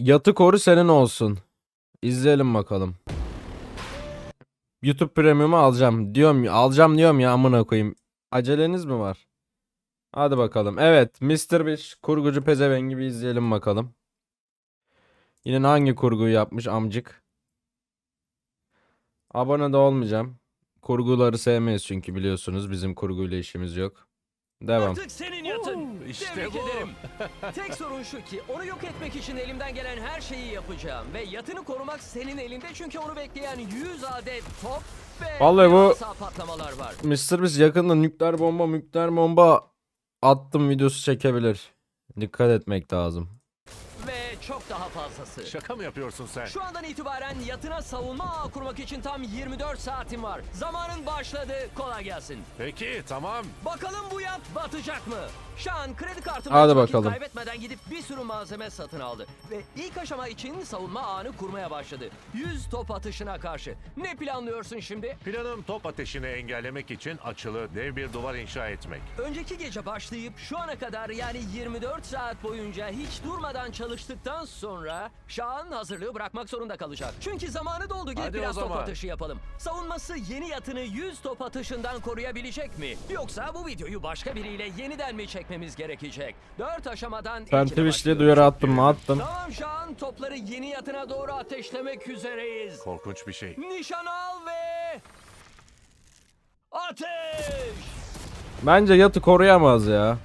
Yatı koru senin olsun. İzleyelim bakalım. YouTube Premium'u alacağım. Diyorum alacağım diyorum ya amına koyayım. Aceleniz mi var? Hadi bakalım. Evet, Mr. Beast kurgucu pezevengi bir izleyelim bakalım. Yine hangi kurguyu yapmış amcık? Abone de olmayacağım. Kurguları sevmeyiz çünkü biliyorsunuz bizim kurguyla işimiz yok. Devam. Artık senin yatın. işte Tebrik bu. ederim. Tek sorun şu ki onu yok etmek için elimden gelen her şeyi yapacağım. Ve yatını korumak senin elinde çünkü onu bekleyen 100 adet top ve Vallahi bu- devasa patlamalar var. Mr. Beast yakında nükleer bomba nükleer bomba attım videosu çekebilir. Dikkat etmek lazım. Ve çok daha fazlası. Şaka mı yapıyorsun sen? Şu andan itibaren yatına savunma ağı kurmak için tam 24 saatin var. Zamanın başladı. Kolay gelsin. Peki tamam. Bakalım bu yat batacak mı? Şu an kredi kartımı Hadi vakit bakalım. kaybetmeden gidip bir sürü malzeme satın aldı. Ve ilk aşama için savunma ağını kurmaya başladı. 100 top atışına karşı. Ne planlıyorsun şimdi? Planım top ateşini engellemek için açılı dev bir duvar inşa etmek. Önceki gece başlayıp şu ana kadar yani 24 saat boyunca hiç durmadan çalıştıktan sonra Şahan hazırlığı bırakmak zorunda kalacak. Çünkü zamanı doldu Hadi o biraz top zaman. atışı yapalım. Savunması yeni yatını 100 top atışından koruyabilecek mi? Yoksa bu videoyu başka biriyle yeniden mi çekmemiz gerekecek? 4 aşamadan Ben ilkine Twitch'te başlıyoruz. duyarı attım mı attım. Tamam Şahan topları yeni yatına doğru ateşlemek üzereyiz. Korkunç bir şey. Nişan al ve... Ateş! Bence yatı koruyamaz ya.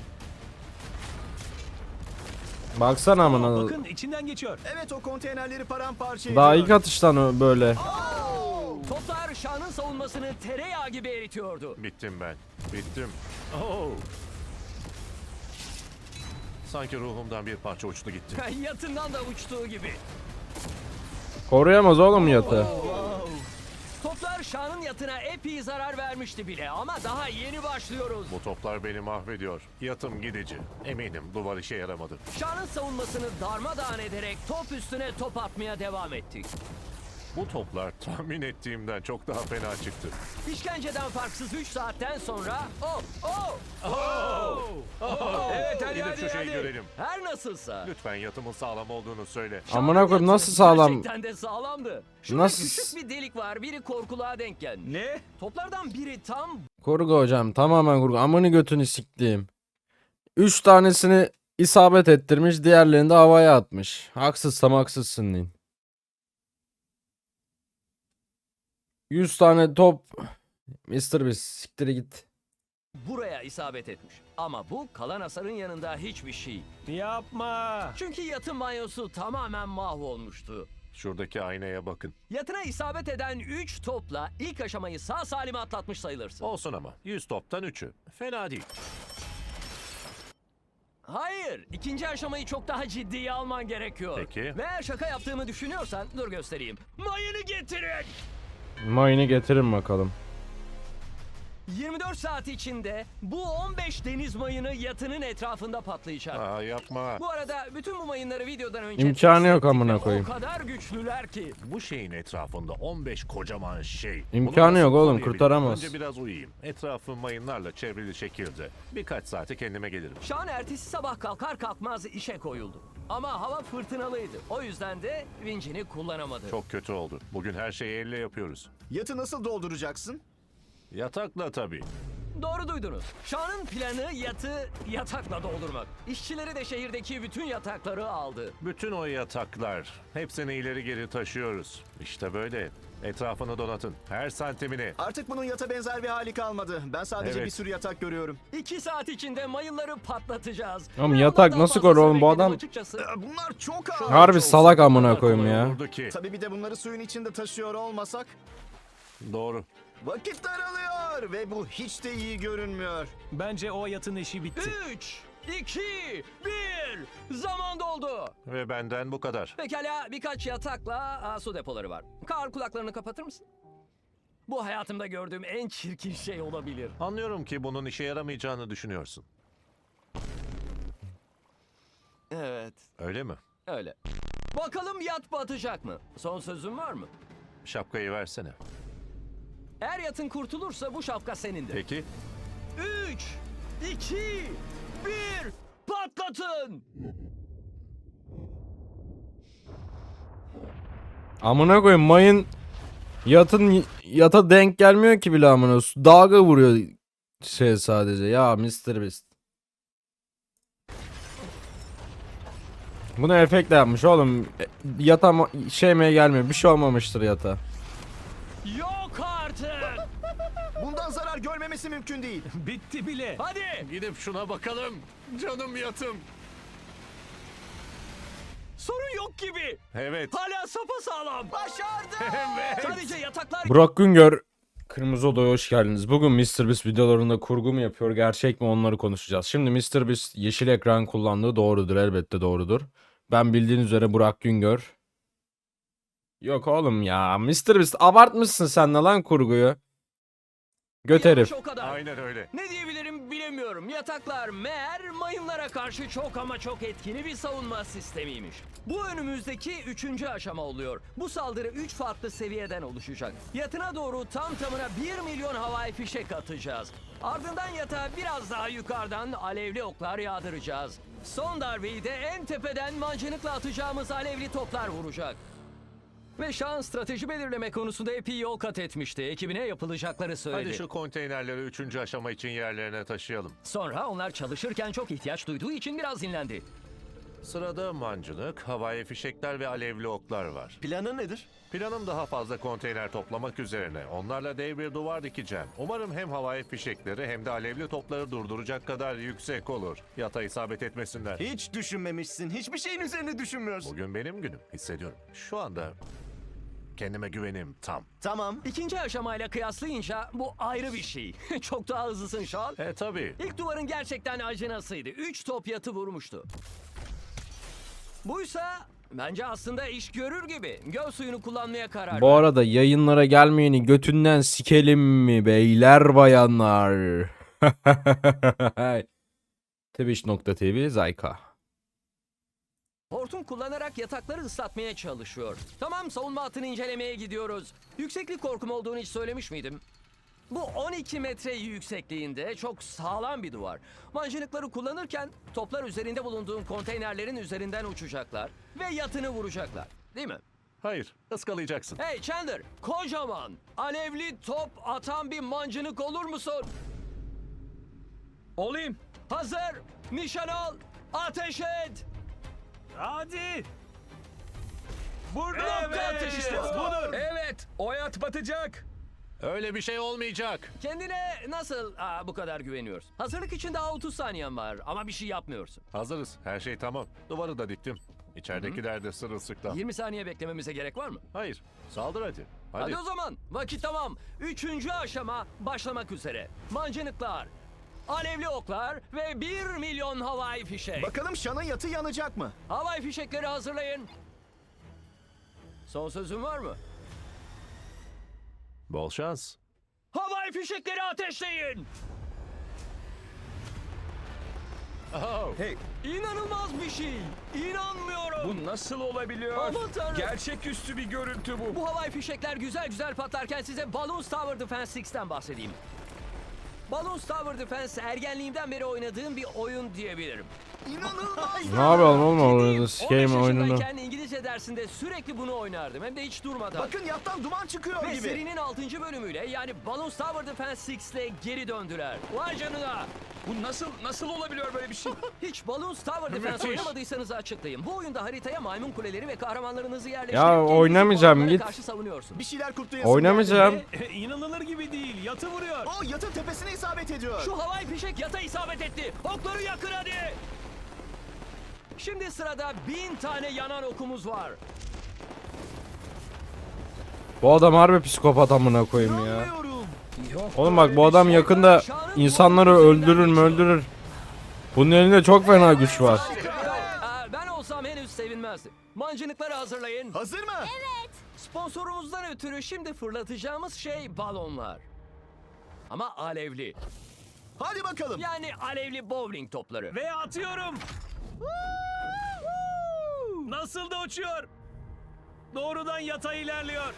Baksana amına. Bakın içinden geçiyor. Evet o konteynerleri paramparça Daha ediyor. ilk atıştan o böyle. Toplar Şahan'ın savunmasını tereyağı gibi eritiyordu. Bittim ben. Bittim. Oh. Sanki ruhumdan bir parça uçtu gitti. Yatından da uçtuğu gibi. Koruyamaz oğlum yatı. Toplar Şahan'ın yatına epey zarar vermişti bile ama daha yeni başlıyoruz. Bu toplar beni mahvediyor. Yatım gidici. Eminim duvar işe yaramadı. Şahan'ın savunmasını darmadağın ederek top üstüne top atmaya devam ettik. Bu toplar tahmin ettiğimden çok daha fena çıktı. İşkenceden farksız 3 saatten sonra... Oh! Oh! Evet hadi Gidip şu şeyi görelim. Her nasılsa. Lütfen yatımın sağlam olduğunu söyle. Amına koyayım nasıl sağlam? Gerçekten de sağlamdı. Şurada Nasıl- küçük bir delik var. Biri korkuluğa denk gelmiş. Ne? Toplardan biri tam Kurgu hocam tamamen kurgu. Amını götünü siktiğim. Üç tanesini isabet ettirmiş diğerlerini de havaya atmış. Haksızsam haksızsın deyin. 100 tane top. Mr. Beast siktir git. buraya isabet etmiş. Ama bu kalan hasarın yanında hiçbir şey. Yapma. Çünkü yatın banyosu tamamen mahvolmuştu. Şuradaki aynaya bakın. Yatına isabet eden 3 topla ilk aşamayı sağ salim atlatmış sayılırsın. Olsun ama 100 toptan 3'ü. Fena değil. Hayır, ikinci aşamayı çok daha ciddiye alman gerekiyor. Peki. Ve eğer şaka yaptığımı düşünüyorsan dur göstereyim. Mayını getirin. Mayını getirin bakalım. 24 saat içinde bu 15 deniz mayını yatının etrafında patlayacak. Aa yapma. Bu arada bütün bu mayınları videodan önce İmkanı yok amına koyayım. O kadar güçlüler ki. Bu şeyin etrafında 15 kocaman şey. İmkanı Bunu yok nasıl oğlum, koruyabilirim? kurtaramaz. Önce biraz uyuyayım. Etrafım mayınlarla çevrili şekilde. Birkaç saate kendime gelirim. Şan ertesi sabah kalkar kalkmaz işe koyuldu. Ama hava fırtınalıydı. O yüzden de vincini kullanamadı. Çok kötü oldu. Bugün her şeyi elle yapıyoruz. Yatı nasıl dolduracaksın? Yatakla tabii. Doğru duydunuz. Şan'ın planı yatı yatakla doldurmak. İşçileri de şehirdeki bütün yatakları aldı. Bütün o yataklar. Hepsini ileri geri taşıyoruz. İşte böyle. Etrafını donatın. Her santimini. Artık bunun yata benzer bir hali kalmadı. Ben sadece Evet. bir sürü yatak görüyorum. İki saat içinde mayınları patlatacağız. Oğlum Ve yatak nasıl fazlasını koru oğlum? Bu bekledim adam- Açıkçası. Ee, Bunlar çok ağır. Harbi salak amına koyayım ya. olurdu ki. Tabii bir de bunları suyun içinde taşıyor olmasak Doğru. Vakit daralıyor ve bu hiç de iyi görünmüyor. Bence o yatın işi bitti. 3, 2, 1. Zaman doldu. Ve benden bu kadar. Pekala birkaç yatakla aa, su depoları var. Kar kulaklarını kapatır mısın? Bu hayatımda gördüğüm en çirkin şey olabilir. Anlıyorum ki bunun işe yaramayacağını düşünüyorsun. Evet, Öyle mi? öyle. Bakalım yat batacak mı? Son sözün var mı? Şapkayı versene. Eğer yatın kurtulursa bu şapka senindir. Peki. 3, 2, 1, patlatın! Amına koyayım mayın yatın yata denk gelmiyor ki bile amına. Dalga vuruyor şey sadece. Ya Mr. Beast. Bunu efektle yapmış oğlum. E, Yata şeymeye gelmiyor. Bir şey olmamıştır yata. Yok zarar görmemesi mümkün değil. Bitti bile. Hadi. Gidip şuna bakalım. Canım yatım. Sorun yok gibi. Evet. Hala sapasağlam. Başardı. Evet. Sadece yataklar Burak Güngör Kırmızı Oda'ya hoş geldiniz. Bugün Mr. Beast videolarında kurgu mu yapıyor, gerçek mi onları konuşacağız. Şimdi Mr. Beast yeşil ekran kullandığı doğrudur, elbette doğrudur. Ben bildiğiniz üzere Burak Güngör. Yok oğlum ya, Mr. Beast abartmışsın sen de lan kurguyu. Göt herif. o kadar. Aynen öyle. Ne diyebilirim bilemiyorum. Yataklar meğer mayınlara karşı çok ama çok etkili bir savunma sistemiymiş. Bu önümüzdeki üçüncü aşama oluyor. Bu saldırı üç farklı seviyeden oluşacak. Yatına doğru tam tamına 1 milyon havai fişek atacağız. Ardından yatağa biraz daha yukarıdan alevli oklar yağdıracağız. Son darbeyi de en tepeden mancınıkla atacağımız alevli toplar vuracak. Ve Şan strateji belirleme konusunda epey yol kat etmişti. Ekibine yapılacakları söyledi. Hadi şu konteynerleri üçüncü aşama için yerlerine taşıyalım. Sonra onlar çalışırken çok ihtiyaç duyduğu için biraz dinlendi. Sırada mancınık, havai fişekler ve alevli oklar var. Planın nedir? Planım daha fazla konteyner toplamak üzerine. Onlarla dev bir duvar dikeceğim. Umarım hem havai fişekleri hem de alevli topları durduracak kadar yüksek olur. Yata isabet etmesinler. Hiç düşünmemişsin. Hiçbir şeyin üzerine düşünmüyorsun. Bugün benim günüm. Hissediyorum. Şu anda kendime güvenim tam. Tamam. İkinci aşamayla kıyaslayınca bu ayrı bir şey. çok daha hızlısın Şan. E tabii. İlk duvarın gerçekten acınasıydı. Üç top yatı vurmuştu. Buysa bence aslında iş görür gibi. Göl suyunu kullanmaya karar Bu verdi. arada yayınlara gelmeyeni götünden sikelim mi beyler bayanlar? Twitch.tv Zayka. Hortum kullanarak yatakları ıslatmaya çalışıyor. Tamam savunma hattını incelemeye gidiyoruz. Yükseklik korkum olduğunu hiç söylemiş miydim? Bu 12 metre yüksekliğinde çok sağlam bir duvar. Mancınıkları kullanırken toplar üzerinde bulunduğun konteynerlerin üzerinden uçacaklar ve yatını vuracaklar. Değil mi? Hayır, ıskalayacaksın. Hey Chandler, kocaman, alevli top atan bir mancınık olur musun? Olayım. Hazır, nişan al, ateş et. Hadi. Burada ateş işte. Budur. Evet. O yat batacak. Öyle bir şey olmayacak. Kendine nasıl aa, bu kadar güveniyorsun? Hazırlık için daha 30 saniyen var ama bir şey yapmıyorsun. Hazırız. Her şey tamam. Duvarı da diktim. İçeridekiler de sırılsıklam. 20 saniye beklememize gerek var mı? Hayır. Saldır hadi. Hadi, Hadi. o zaman. Vakit tamam. Üçüncü aşama başlamak üzere. Mancınıklar, alevli oklar ve 1 milyon havai fişek. Bakalım Şan'ın yatı yanacak mı? Havai fişekleri hazırlayın. Son sözün var mı? Bol şans. Havai fişekleri ateşleyin. Oh. Hey. İnanılmaz bir şey. İnanmıyorum. Bu nasıl olabiliyor? Aman tanrım. Gerçeküstü bir görüntü bu. Bu havai fişekler güzel güzel patlarken size Balloons Tower Defense 6'ten bahsedeyim. Balloons Tower Defense ergenliğimden beri oynadığım bir oyun diyebilirim. İnanılmaz. Ne yapalım oğlum orada 15 sikeyim oyununu. İngilizce dersinde sürekli bunu oynardım. Hem de hiç durmadan. Bakın yattan duman çıkıyor Ve gibi. serinin 6. bölümüyle yani Balloons Tower Defense 6 ile geri döndüler. Vay canına. Bu nasıl nasıl olabiliyor böyle bir şey? Hiç Balloons Tower Defense Müthiş. oynamadıysanız açıklayayım. Bu oyunda haritaya maymun kuleleri ve kahramanlarınızı yerleştirip Ya kendinizi oynamayacağım, git. karşı savunuyorsun. Bir şeyler kutlayasın. Oynamayacağım. E, İnanılır gibi değil. Yatı vuruyor. O yatın tepesine isabet ediyor. Şu havai fişek yata isabet etti. Okları yakın hadi. Şimdi sırada bin tane yanan okumuz var. Bu adam harbi psikopat amına koyayım ya. Oğlum bak bu adam yakında insanları öldürür mü öldürür. Bunun elinde çok fena güç var. Aa, ben olsam henüz sevinmezdim. Mancınıkları hazırlayın. Hazır mı? Sponsorumuzdan ötürü şimdi fırlatacağımız şey balonlar. Ama alevli. Hadi bakalım. Yani alevli bowling topları. Ve atıyorum. Nasıl da uçuyor. Doğrudan yata ilerliyor.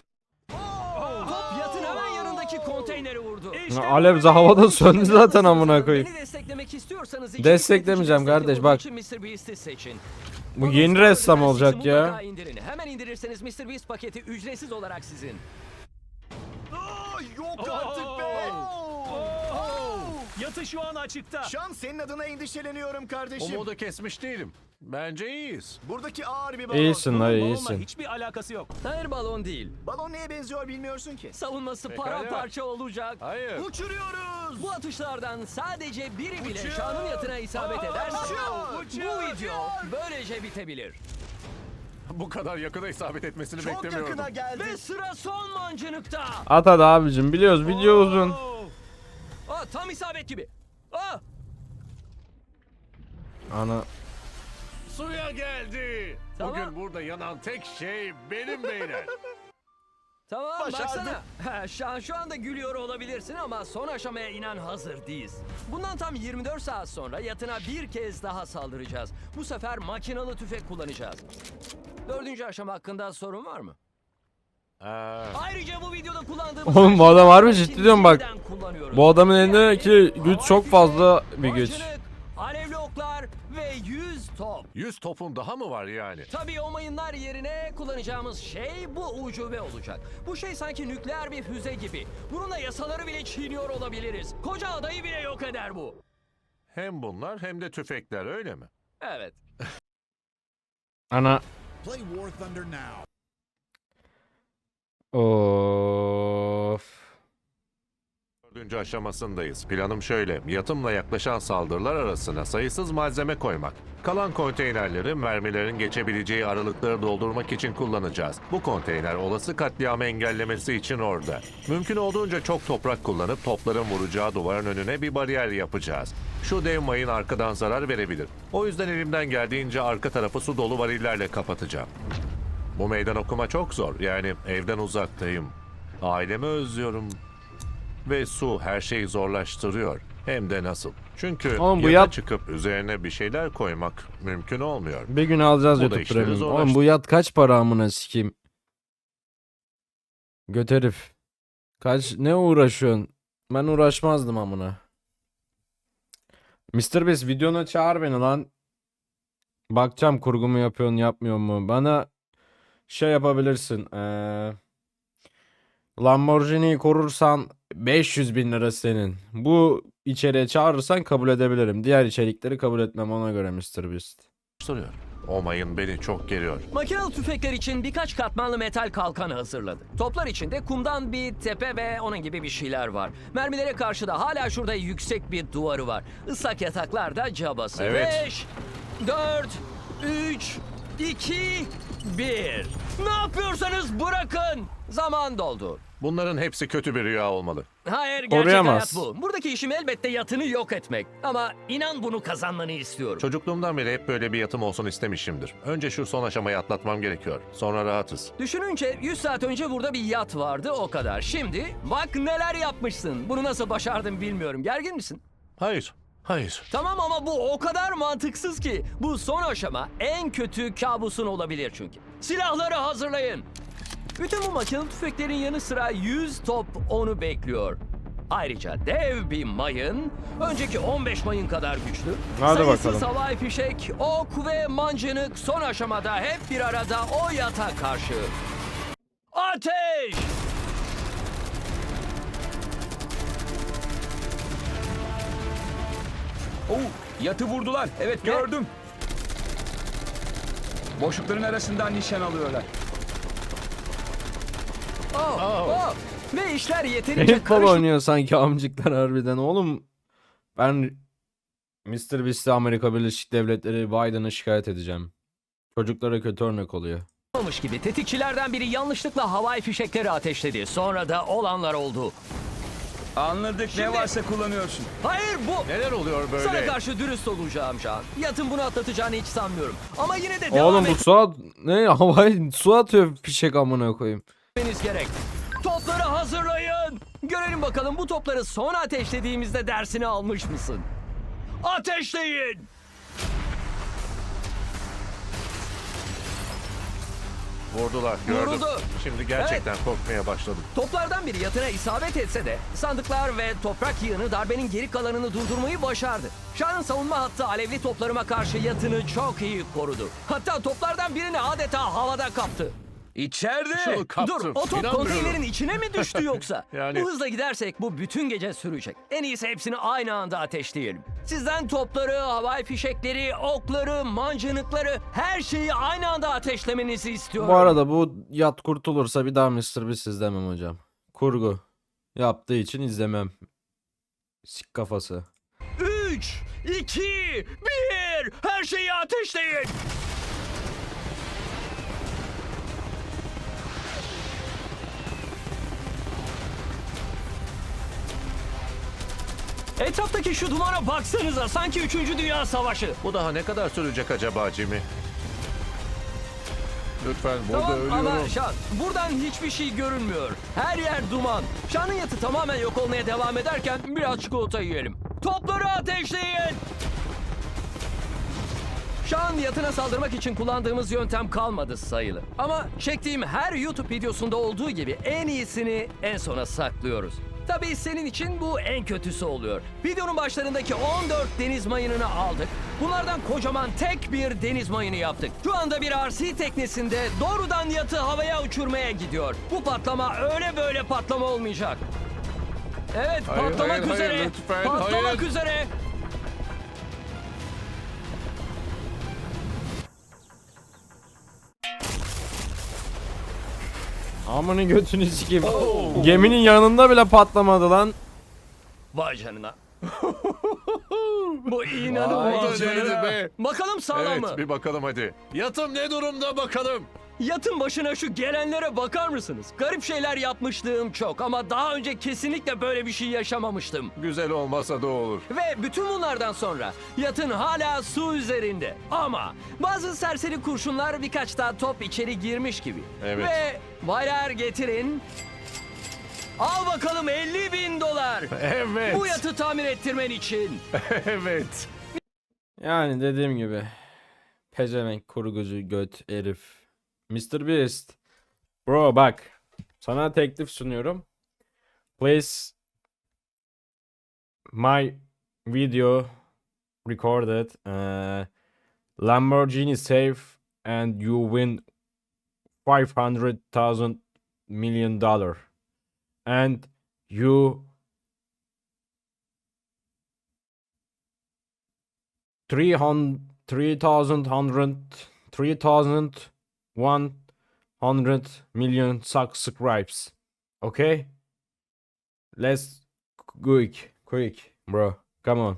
Top yatın hemen yanındaki konteyneri vurdu. İşte Alev bu havada söndü zaten amına koyayım. Beni desteklemek istiyorsanız Desteklemeyeceğim destek kardeş, olduğu bak. için Mr. Beast'i seçin. Bu yeni ressam olacak ya. mutlaka indirin. Hemen indirirseniz Mr. Beast paketi ücretsiz olarak sizin. Aa, yok artık be. Oo! Yatı şu an açıkta. Şan senin adına endişeleniyorum kardeşim. Umudu kesmiş değilim. Bence iyiyiz. Buradaki ağır bir balon. İyisin balonla iyisin. hiçbir alakası yok. Hayır balon değil. Balon neye benziyor bilmiyorsun ki. Savunması Pekala. paramparça olacak. Hayır. Uçuruyoruz. Bu atışlardan sadece biri bile Uçuyor. Şan'ın yatına isabet ederse uçuyor, bu uçuyor, video böylece bitebilir. Bu kadar yakına isabet etmesini Çok beklemiyordum. yakına geldi. Ve sıra son mancınıkta. At hadi abicim biliyoruz video uzun. Oo! Aa, tam isabet gibi. Aa, Ana Suya geldi. Tamam. Bugün burada yanan tek şey benim beyler. tamam Başardık. baksana. Ha, Şan şu anda gülüyor olabilirsin ama son aşamaya inan hazır değiliz. Bundan tam 24 saat sonra yatına bir kez daha saldıracağız. Bu sefer makinalı tüfek kullanacağız. Dördüncü aşama hakkında sorun var mı? Ee, Ayrıca bu videoda kullandığımız... Oğlum bu adam harbi ciddi diyorum bak. Bu adamın elindeki güç çok fazla bir güç. 100 top. 100 topun daha mı var yani? Tabii o mayınlar yerine kullanacağımız şey bu ucube olacak. Bu şey sanki nükleer bir füze gibi. Bununla yasaları bile çiğniyor olabiliriz. Koca adayı bile yok eder bu. Hem bunlar hem de tüfekler öyle mi? Evet. Ana Play War Thunder now. of. Dördüncü aşamasındayız. Planım şöyle. Yatımla yaklaşan saldırılar arasına sayısız malzeme koymak. Kalan konteynerleri mermilerin geçebileceği aralıkları doldurmak için kullanacağız. Bu konteyner olası katliamı engellemesi için orada. Mümkün olduğunca çok toprak kullanıp topların vuracağı duvarın önüne bir bariyer yapacağız. Şu dev mayın arkadan zarar verebilir. O yüzden elimden geldiğince arka tarafı su dolu varillerle kapatacağım. Bu meydan okuma çok zor. Yani evden uzaktayım. Ailemi özlüyorum. Ve su her şeyi zorlaştırıyor. Hem de nasıl? Çünkü Oğlum bu yata yat- çıkıp üzerine bir şeyler koymak mümkün olmuyor. Bir gün alacağız Bu da YouTube işleri Premium. Oğlum zorlaştı- bu yat kaç para amına sikeyim. Göt herif. Kaç ne uğraşıyorsun? Ben uğraşmazdım amına. Mr. Beast videona çağır beni lan. Bakacağım kurgu mu yapıyorsun yapmıyor mu. Bana şey yapabilirsin. Eee Lamborghini'yi korursan 500 bin lira senin. Bu içeriğe çağırırsan kabul edebilirim. Diğer içerikleri kabul etmem ona göre Mr. Beast. Zorlaştırıyor. O mayın beni çok geriyor. Makinalı tüfekler için birkaç katmanlı metal kalkan hazırladı. Toplar içinde kumdan bir tepe ve onun gibi bir şeyler var. Mermilere karşı da hala şurada yüksek bir duvarı var. Islak yataklar da cabası. Evet. 5, 4, 3, 2, 1. Ne yapıyorsanız bırakın. Zaman doldu. Bunların hepsi kötü bir rüya olmalı. Hayır gerçek Koruyamaz. hayat bu. Buradaki işim elbette yatını yok etmek. Ama inan bunu kazanmanı istiyorum. Çocukluğumdan beri hep böyle bir yatım olsun istemişimdir. Önce şu son aşamayı atlatmam gerekiyor. Sonra rahatız. Düşününce 100 saat önce burada bir yat vardı o kadar. Şimdi bak neler yapmışsın. Bunu nasıl başardın bilmiyorum. Gergin misin? Hayır. Hayır. Tamam ama bu o kadar mantıksız ki. Bu son aşama en kötü kabusun olabilir çünkü. Silahları hazırlayın. Bütün bu makinalı tüfeklerin yanı sıra 100 top onu bekliyor. Ayrıca dev bir mayın, önceki 15 mayın kadar güçlü. Hadi Sayısız bakalım. havai fişek, ok ve mancınık son aşamada hep bir arada o yata karşı. Ateş! Oo, yatı vurdular. Evet Ne? gördüm. Boşlukların arasından nişan alıyorlar. Oh, oh. Ve işler yeterince Paintball karışık oynuyor sanki amcıklar harbiden. Oğlum ben Mr. Beast'e Amerika Birleşik Devletleri Biden'ı şikayet edeceğim. Çocuklara kötü örnek oluyor. olmamış gibi tetikçilerden biri yanlışlıkla havai fişekleri ateşledi. Sonra da olanlar oldu. Anladık Şimdi- ne varsa kullanıyorsun. Hayır bu... Neler oluyor böyle? Sana karşı dürüst olacağım Şahan. Yatın bunu atlatacağını hiç sanmıyorum. Ama yine de devam Oğlum bu su at ne havai su atıyor fişek amına koyayım. Etmeniz gerek. Topları hazırlayın. Görelim bakalım bu topları son ateşlediğimizde dersini almış mısın? Ateşleyin. Vurdular gördüm. Vuruldu. Şimdi gerçekten korkmaya başladım. Toplardan biri yatına isabet etse de sandıklar ve toprak yığını darbenin geri kalanını durdurmayı başardı. Şah'ın savunma hattı alevli toplarıma karşı yatını çok iyi korudu. Hatta toplardan birini adeta havada kaptı. İçeride. Kaptım. Dur o top İnanmıyorum. konteynerin içine mi düştü yoksa? Yani- Bu hızla gidersek bu bütün gece sürecek. En iyisi hepsini aynı anda ateşleyelim. Sizden topları, havai fişekleri, okları, mancınıkları her şeyi aynı anda ateşlemenizi istiyorum. Bu arada bu yat kurtulursa bir daha Mr. Beast izlemem hocam. Kurgu yaptığı için izlemem. Sik kafası. 3, 2, 1 her şeyi ateşleyin. Etraftaki şu dumana baksanıza sanki 3. Dünya Savaşı. Bu daha ne kadar sürecek acaba Jimmy? Lütfen burada Tamam ölüyorum. ama Şan buradan hiçbir şey görünmüyor. Her yer duman. Şan'ın yatı tamamen yok olmaya devam ederken biraz çikolata yiyelim. Topları ateşleyin. Şan yatına saldırmak için kullandığımız yöntem kalmadı sayılı. Ama çektiğim her YouTube videosunda olduğu gibi en iyisini en sona saklıyoruz. Tabii senin için bu en kötüsü oluyor. Videonun başlarındaki 14 deniz mayınını aldık. Bunlardan kocaman tek bir deniz mayını yaptık. Şu anda bir RC teknesinde doğrudan yatı havaya uçurmaya gidiyor. Bu patlama öyle böyle patlama olmayacak. Evet Hayır, patlamak hayır, hayır, üzere. lütfen, patlamak hayır. üzere. Amını götünü sikeyim. Geminin yanında bile patlamadı lan. Vay canına. Bu inanılmaz. Vay canına be. Bakalım sağlam mı? Evet bir bakalım hadi. Yatım ne durumda bakalım. Yatın başına şu gelenlere bakar mısınız? Garip şeyler yapmışlığım çok ama daha önce kesinlikle böyle bir şey yaşamamıştım. Güzel olmasa da olur. Ve bütün bunlardan sonra yatın hala su üzerinde. Ama bazı serseri kurşunlar birkaç daha top içeri girmiş gibi. Evet. Ve baylar getirin. Al bakalım 50 bin dolar. Evet. Bu yatı tamir ettirmen için. evet. Yani dediğim gibi. Pezevenk kurgucu göt herif. Mr. Beast. Bro bak. Sana teklif sunuyorum. Please my video recorded uh, Lamborghini safe and you win 500,000 million dollar and you three hundred three thousand hundred three thousand one hundred million subscribes. Okay? Let's quick quick bro. Come on.